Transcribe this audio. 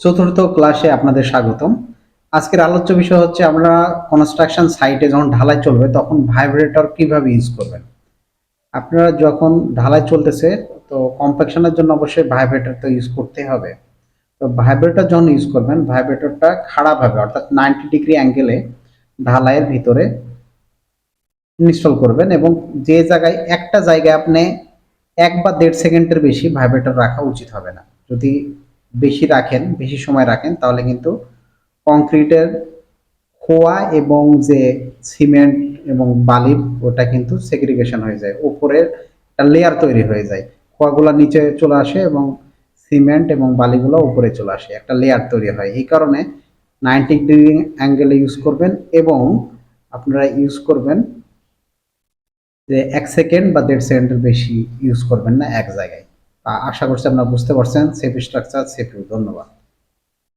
চতুর্থ ক্লাসে আপনাদের স্বাগতম। আজকের আলোচ্য বিষয় হচ্ছে আমরা কনস্ট্রাকশন সাইটে যখন ঢালাই চলবে, তখন ভাইব্রেটর কীভাবে ইউজ করবেন? আপনারা যখন ঢালাই চলতেছে, তো কম্প্যাকশনের জন্য অবশ্যই ভাইব্রেটর তো ইউজ করতে হবে। তো ভাইব্রেটর যখন ইউজ করবেন ভাইব্রেটরটা খাড়াভাবে অর্থাৎ নাইনটি ডিগ্রি অ্যাঙ্গেলে ঢালাইয়ের ভিতরে ইনস্টল করবেন এবং যে জায়গায় একটা জায়গায় আপনি এক বা দেড় সেকেন্ডের বেশি ভাইব্রেটর রাখা উচিত হবে না। যদি বেশি রাখেন, বেশি সময় রাখেন, তাহলে কিন্তু কংক্রিটের খোয়া এবং যে সিমেন্ট এবং বালি, ওটা কিন্তু সেগ্রিগেশন হয়ে যায়। উপরে একটা লেয়ার তৈরি হয়ে যায়। খোয়াগুলো নিচে চলে আসে এবং সিমেন্ট এবং বালিগুলো উপরে চলে আসে, একটা লেয়ার তৈরি হয়। এই কারণে নাইনটি ডিগ্রি অ্যাঙ্গেলে ইউজ করবেন এবং আপনারা ইউজ করবেন যে এক সেকেন্ড বা দেড় সেকেন্ডের বেশি ইউজ করবেন না এক জায়গায়। আশা করছি আপনারা বুঝতে পারছেন সেফ স্ট্রাকচার সেফ ধন্যবাদ।